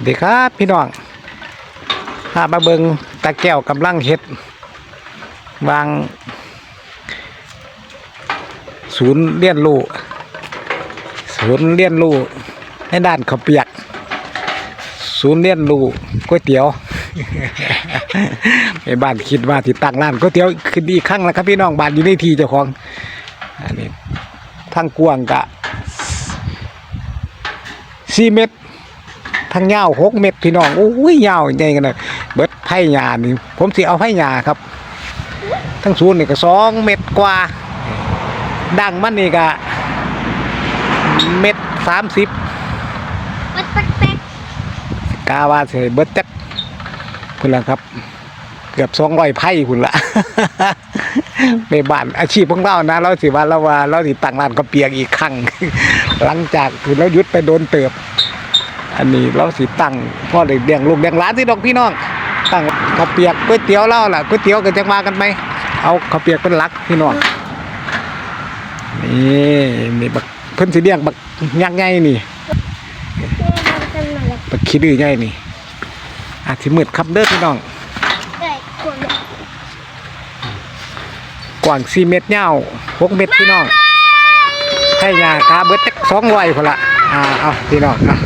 สวัสดีครับพี่น้องพามาเบิงตาแก้วกำลังเฮ็ดวาง ศูนย์เรียนรู้ศูนย์เรียนรู้ในด้านข้าวเปียก ศูนย์เรียนรู้ก๋วยเตี๋ยวไปบ้านคิดว่าที่ตั้งร้านก๋วยเตี๋ยวคือดีครั้งแล้วครับพี่น้องบ้านอยู่ในที่เจ้าของอันนี้ทางกวางกะสี่เมตร ทางยาวหกเมตรพี่น้องโอ้ยยาวใหญ่กันเลยเบิดไผ่หญ้านี่ผมสิเอาไผ่หญ้าครับ ทั้งศูนย์นี่ก็สองเมตรกว่า ดังมันนี่ก็เมตรสามสิบมันตักแตกกาว่าเสยเบิดจักพุ่นละครับ เกือบสองร้อยไผ่พุ่นละในบ้านอาชีพของเรานะ เราสิว่าเราว่าเราสิตั้งร้านก็เปียกอีกครั้งหลังจากคือเราหยุดไปโดนเติบ อันนี้เราสิตั้งพ่อเด็กเลี้ยงลูกเลี้ยงหลานที่ดอกพี่น้องตั้งข้าวเปียกก๋วยเตี๋ยวเล่าล่ะก๋วยเตี๋ยวก็จะมากันไหมเอาข้าวเปียกเป็นหลักพี่น้องนี่นี่บักเพิ่นสิเลี้ยงบักยักษ์ใหญ่นี่เจ๊มันกันมาแล้วบักขี้ดื้อใหญ่นี่อาจสิมืดครับเด้อพี่น้องเอ้ยคนกว้าง4เมตรยาว6เมตรพี่น้องให้ยาคาเบิดจัก200พุ่นละอ่าเอาพี่น้องอะ